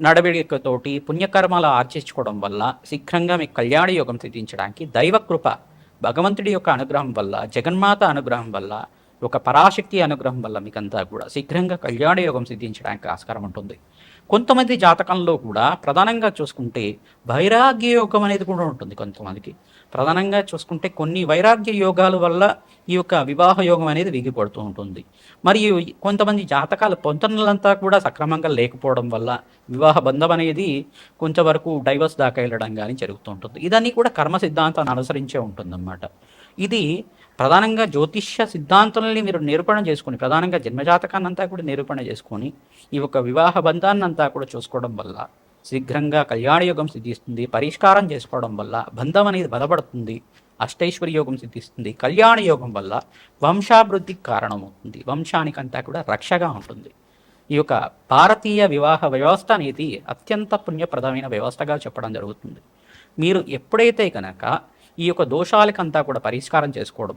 నడవడికతోటి పుణ్యకర్మలు ఆర్చించుకోవడం వల్ల శీఘ్రంగా మీకు కళ్యాణ యోగం సిద్ధించడానికి దైవకృప భగవంతుడి యొక్క అనుగ్రహం వల్ల జగన్మాత అనుగ్రహం వల్ల ఒక పరాశక్తి అనుగ్రహం వల్ల మీకంతా కూడా శీఘ్రంగా కళ్యాణ యోగం సిద్ధించడానికి ఆస్కారం ఉంటుంది. కొంతమంది జాతకంలో కూడా ప్రధానంగా చూసుకుంటే వైరాగ్య యోగం అనేది కూడా ఉంటుంది కొంతమందికి. ప్రధానంగా చూసుకుంటే కొన్ని వైరాగ్య యోగాల వల్ల ఈ యొక్క వివాహ యోగం అనేది వీగిపడుతూ ఉంటుంది. మరియు కొంతమంది జాతకాల పొంతనలంతా కూడా సక్రమంగా లేకపోవడం వల్ల వివాహ బంధం అనేది కొంతవరకు డైవర్స్ దాకా వెళ్ళడం కానీ జరుగుతూ ఉంటుంది. ఇదన్నీ కూడా కర్మ సిద్ధాంతాన్ని అనుసరించే ఉంటుందన్నమాట. ఇది ప్రధానంగా జ్యోతిష్య సిద్ధాంతాలని మీరు నిరూపణ చేసుకొని ప్రధానంగా జన్మజాతకాన్ని అంతా కూడా నిరూపణ చేసుకొని ఈ యొక్క వివాహ బంధాన్ని అంతా కూడా చూసుకోవడం వల్ల శీఘ్రంగా కళ్యాణ యోగం సిద్ధిస్తుంది పరిష్కారం చేసుకోవడం వల్ల బంధం అనేది బలపడుతుంది అష్టైశ్వర్య యోగం సిద్ధిస్తుంది కళ్యాణ యోగం వల్ల వంశాభివృద్ధికి కారణమవుతుంది వంశానికంతా కూడా రక్షగా ఉంటుంది. ఈ యొక్క భారతీయ వివాహ వ్యవస్థ అనేది అత్యంత పుణ్యప్రదమైన వ్యవస్థగా చెప్పడం జరుగుతుంది. మీరు ఎప్పుడైతే కనుక ఈ యొక్క దోషాలకంతా కూడా పరిష్కారం చేసుకోవడం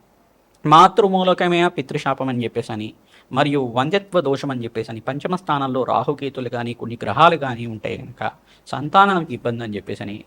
మాతృమూలకమే పితృశాపం అని చెప్పేసి అని మరియు వంద్యత్వ దోషం అని చెప్పేసి అని పంచమ స్థానంలో రాహుకేతులు కానీ కొన్ని గ్రహాలు కానీ ఉంటే కనుక సంతానానికి ఇబ్బంది అని చెప్పేసి అని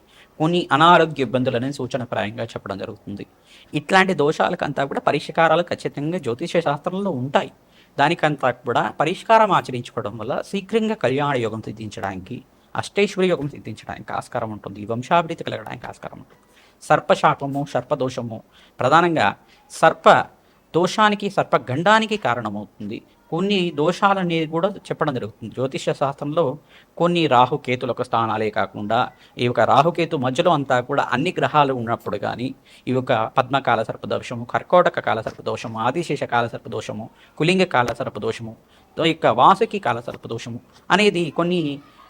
కొన్ని అనారోగ్య ఇబ్బందులని సూచనప్రాయంగా చెప్పడం జరుగుతుంది. ఇట్లాంటి దోషాలకంతా కూడా పరిష్కారాలు ఖచ్చితంగా జ్యోతిష శాస్త్రంలో ఉంటాయి. దానికంతా కూడా పరిష్కారం ఆచరించుకోవడం వల్ల శీఘ్రంగా కళ్యాణ యోగం సిద్ధించడానికి అష్టేశ్వరి యోగం సిద్ధించడానికి ఆస్కారం ఉంటుంది. వంశాభివృద్ధి కలగడానికి ఆస్కారం ఉంటుంది. సర్పశాపము సర్పదోషము. ప్రధానంగా సర్ప దోషానికి సర్పగండానికి కారణమవుతుంది. కొన్ని దోషాలనేది కూడా చెప్పడం జరుగుతుంది. జ్యోతిష శాస్త్రంలో కొన్ని రాహుకేతుల యొక్క స్థానాలే కాకుండా ఈ యొక్క రాహుకేతు మధ్యలో అంతా కూడా అన్ని గ్రహాలు ఉన్నప్పుడు కానీ ఈ యొక్క పద్మకాల సర్పదోషము కర్కోటక కాల సర్పదోషము ఆదిశేష కాల సర్పదోషము కులింగ కాల సర్పదోషము ఈ యొక్క వాసుకి కాల సర్పదోషము అనేది కొన్ని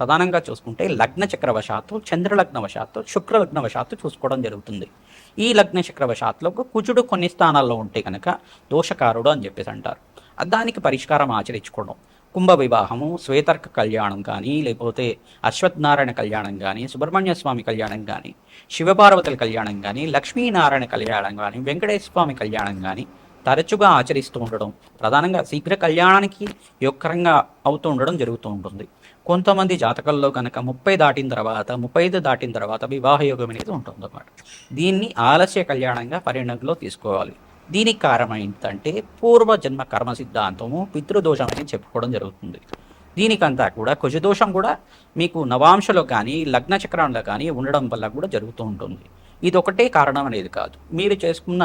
ప్రధానంగా చూసుకుంటే లగ్న చక్రవశాత్తు చంద్రలగ్నవశాత్తు శుక్రలగ్నవశాత్తు చూసుకోవడం జరుగుతుంది. ఈ లగ్న చక్రవశాత్తులో కుజుడు కొన్ని స్థానాల్లో ఉంటే కనుక దోషకారుడు అని చెప్పేసి అంటారు. దానికి పరిష్కారం ఆచరించుకోవడం. కుంభ వివాహము శ్వేతర్క కళ్యాణం కానీ లేకపోతే అశ్వత్థనారాయణ కళ్యాణం కానీ సుబ్రహ్మణ్య స్వామి కళ్యాణం కానీ శివపార్వతుల కళ్యాణం కానీ లక్ష్మీనారాయణ కళ్యాణం కానీ వెంకటేశ్వర స్వామి కళ్యాణం కానీ తరచుగా ఆచరిస్తూ ఉండడం ప్రధానంగా శీఘ్ర కళ్యాణానికి యొక్కరంగా అవుతూ ఉండడం జరుగుతూ ఉంటుంది. కొంతమంది జాతకాల్లో కనుక ముప్పై దాటిన తర్వాత ముప్పై ఐదు దాటిన తర్వాత వివాహ యోగం అనేది ఉంటుంది అన్నమాట దీన్ని ఆలస్య కళ్యాణంగా పరిగణనలో తీసుకోవాలి. దీనికి కారణం ఏంటంటే పూర్వజన్మ కర్మ సిద్ధాంతము పితృదోషం అని చెప్పుకోవడం జరుగుతుంది. దీనికంతా కూడా కుజదోషం కూడా మీకు నవాంశలో కానీ లగ్న చక్రంలో కానీ ఉండడం వల్ల కూడా జరుగుతూ ఉంటుంది. ఇది ఒకటే కారణం అనేది కాదు. మీరు చేసుకున్న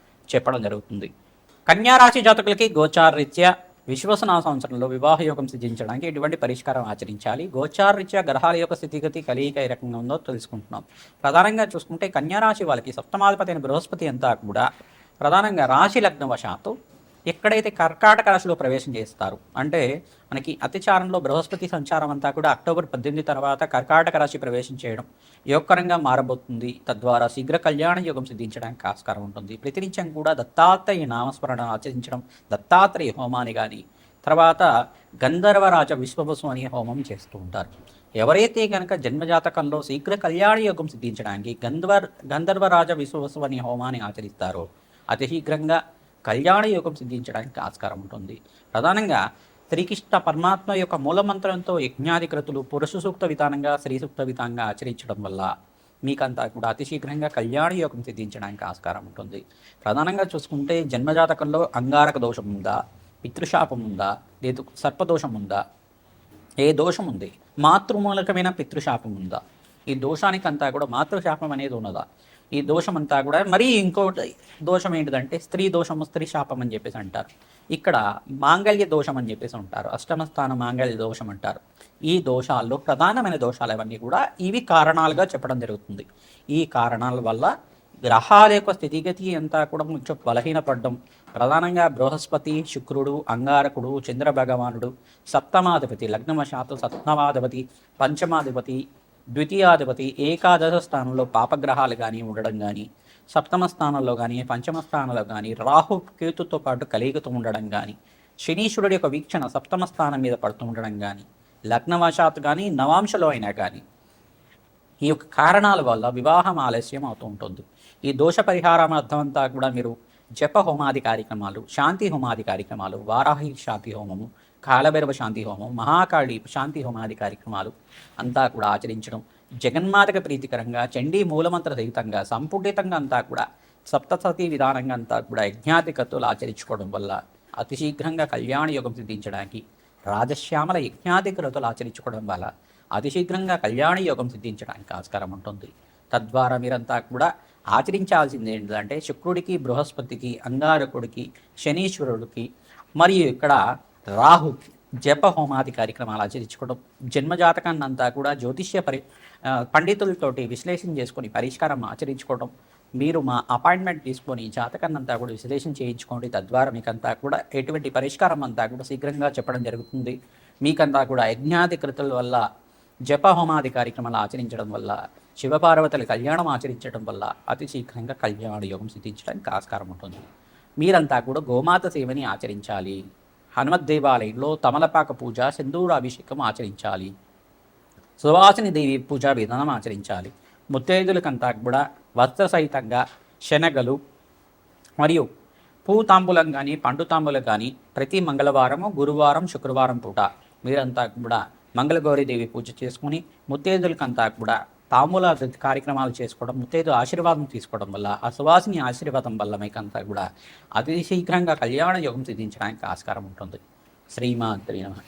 చెప్పడం జరుగుతుంది. కన్యారాశి జాతకులకి గోచారరీత్యా విశ్వసనా సంవత్సరంలో వివాహ యోగం సిద్ధించడానికి ఎటువంటి పరిష్కారం ఆచరించాలి? గోచారరీత్యా గ్రహాల యొక్క స్థితిగతి కలియిక ఏ రకంగా ఉందో తెలుసుకుంటున్నాం. ప్రధానంగా చూసుకుంటే కన్యారాశి వాళ్ళకి సప్తమాధిపతి అయిన బృహస్పతి అంతా కూడా ప్రధానంగా రాశి లగ్నవశాత్తు ఎక్కడైతే కర్కాటక రాశిలో ప్రవేశం చేస్తారు? అంటే మనకి అతిచారంలో బృహస్పతి సంచారం అంతా కూడా అక్టోబర్ పద్దెనిమిది తర్వాత కర్కాటక రాశి ప్రవేశం చేయడం యోగకరంగా మారబోతుంది. తద్వారా శీఘ్ర కళ్యాణ యోగం సిద్ధించడానికి ఆస్కారం ఉంటుంది. ప్రతినిత్యం కూడా దత్తాత్రేయ నామస్మరణ ఆచరించడం దత్తాత్రేయ హోమాన్ని కానీ తర్వాత గంధర్వరాజ విశ్వభసం అనే హోమం చేస్తూ ఉంటారు. ఎవరైతే కనుక జన్మజాతకంలో శీఘ్ర కళ్యాణ యోగం సిద్ధించడానికి గంధర్వ గంధర్వరాజ విశ్వభసం అనే హోమాన్ని ఆచరిస్తారో అతి శీఘ్రంగా కళ్యాణ యోగం సిద్ధించడానికి ఆస్కారం ఉంటుంది. ప్రధానంగా శ్రీకృష్ణ పరమాత్మ యొక్క మూలమంత్రంతో యజ్ఞాధికృతులు పురుష సూక్త విధానంగా స్త్రీ సూక్త విధానంగా ఆచరించడం వల్ల మీకంతా కూడా అతి శీఘ్రంగా కళ్యాణ యోగం సిద్ధించడానికి ఆస్కారం ఉంటుంది. ప్రధానంగా చూసుకుంటే జన్మజాతకంలో అంగారక దోషం ఉందా? పితృశాపం ఉందా? లేదు సర్పదోషం ఉందా? ఏ దోషం ఉంది? మాతృమూలకమైన పితృశాపం ఉందా? ఈ దోషానికంతా కూడా మాతృశాపం అనేది ఉన్నదా? ఈ దోషం అంతా కూడా మరీ ఇంకోటి దోషం ఏంటిదంటే స్త్రీ దోషము స్త్రీ శాపం అని చెప్పేసి అంటారు. ఇక్కడ మాంగళ్య దోషం అని చెప్పేసి ఉంటారు. అష్టమస్థాన మాంగళ్య దోషం అంటారు. ఈ దోషాల్లో ప్రధానమైన దోషాలు అవన్నీ కూడా ఇవి కారణాలుగా చెప్పడం జరుగుతుంది. ఈ కారణాల వల్ల గ్రహాల యొక్క స్థితిగతి అంతా కూడా కొంచెం బలహీనపడడం ప్రధానంగా బృహస్పతి శుక్రుడు అంగారకుడు చంద్ర భగవానుడు సప్తమాధిపతి లగ్నవశాత్తు సప్తమాధిపతి పంచమాధిపతి ద్వితీయాధిపతి ఏకాదశ స్థానంలో పాపగ్రహాలు కానీ ఉండడం కానీ సప్తమ స్థానంలో కానీ పంచమ స్థానంలో కానీ రాహు కేతుతో పాటు కలిగుతూ ఉండడం కానీ శనీశ్వరుడి యొక్క వీక్షణ సప్తమ స్థానం మీద పడుతూ ఉండడం కానీ లగ్నవశాత్తు కానీ నవాంశలో అయినా కానీ ఈ యొక్క కారణాల వల్ల వివాహం ఆలస్యం అవుతూ ఉంటుంది. ఈ దోష పరిహారం అర్థమంతా కూడా మీరు జప హోమాది కార్యక్రమాలు శాంతి హోమాది కార్యక్రమాలు వారాహి శాంతి హోమము కాలభైరవ శాంతి హోమం మహాకాళి శాంతి హోమాది కార్యక్రమాలు అంతా కూడా ఆచరించడం జగన్మాతకు ప్రీతికరంగా చండీ మూలమంత్ర సహితంగా సంపుటితంగా అంతా కూడా సప్తసతి విధానంగా అంతా కూడా యజ్ఞాధికత్తులు ఆచరించుకోవడం వల్ల అతి శీఘ్రంగా కళ్యాణ యోగం సిద్ధించడానికి రాజశ్యామల యజ్ఞాధికృతులు ఆచరించుకోవడం వల్ల అతి శీఘ్రంగా కళ్యాణ యోగం సిద్ధించడానికి ఆస్కారం ఉంటుంది. తద్వారా మీరంతా కూడా ఆచరించాల్సింది ఏంటంటే శుక్రుడికి బృహస్పతికి అంగారకుడికి శనీశ్వరుడికి మరియు ఇక్కడ రాహుకి జప హోమాది కార్యక్రమాలు ఆచరించుకోవడం జన్మజాతకాన్ని అంతా కూడా జ్యోతిష్య పరి పండితులతోటి విశ్లేషణ చేసుకొని పరిష్కారం ఆచరించుకోవడం మీరు మా అపాయింట్మెంట్ తీసుకొని జాతకాన్ని అంతా కూడా విశ్లేషణ చేయించుకోండి. తద్వారా మీకంతా కూడా ఎటువంటి పరిష్కారం అంతా కూడా శీఘ్రంగా చెప్పడం జరుగుతుంది. మీకంతా కూడా యజ్ఞాధికృతుల వల్ల జప హోమాది కార్యక్రమాలు ఆచరించడం వల్ల శివపార్వతుల కళ్యాణం ఆచరించడం వల్ల అతి శీఘ్రంగా కళ్యాణ యోగం సిద్ధించడానికి ఆస్కారం ఉంటుంది. మీరంతా కూడా గోమాత సేవని ఆచరించాలి. హనుమత్ దేవాలయంలో తమలపాక పూజ సింధూరాభిషేకం ఆచరించాలి. సువాసిని దేవి పూజా విధానం ఆచరించాలి. ముత్తైదులకంతా కూడా వస్త్ర సహితంగా శనగలు మరియు పూ తాంబూలం కానీ పండు తాంబూలం కానీ ప్రతి మంగళవారము గురువారం శుక్రవారం పూట మీరంతా కూడా మంగళగౌరి దేవి పూజ చేసుకుని ముత్తైదులకంతా కూడా తాంబూల కార్యక్రమాలు చేసుకోవడం ముత్తైదు ఆశీర్వాదం తీసుకోవడం వల్ల ఆ సువాసిని ఆశీర్వాదం వల్ల మీకంతా కూడా అతి శీఘ్రంగా కళ్యాణ యోగం సిద్ధించడానికి ఆస్కారం ఉంటుంది. శ్రీమాత్రి నమ.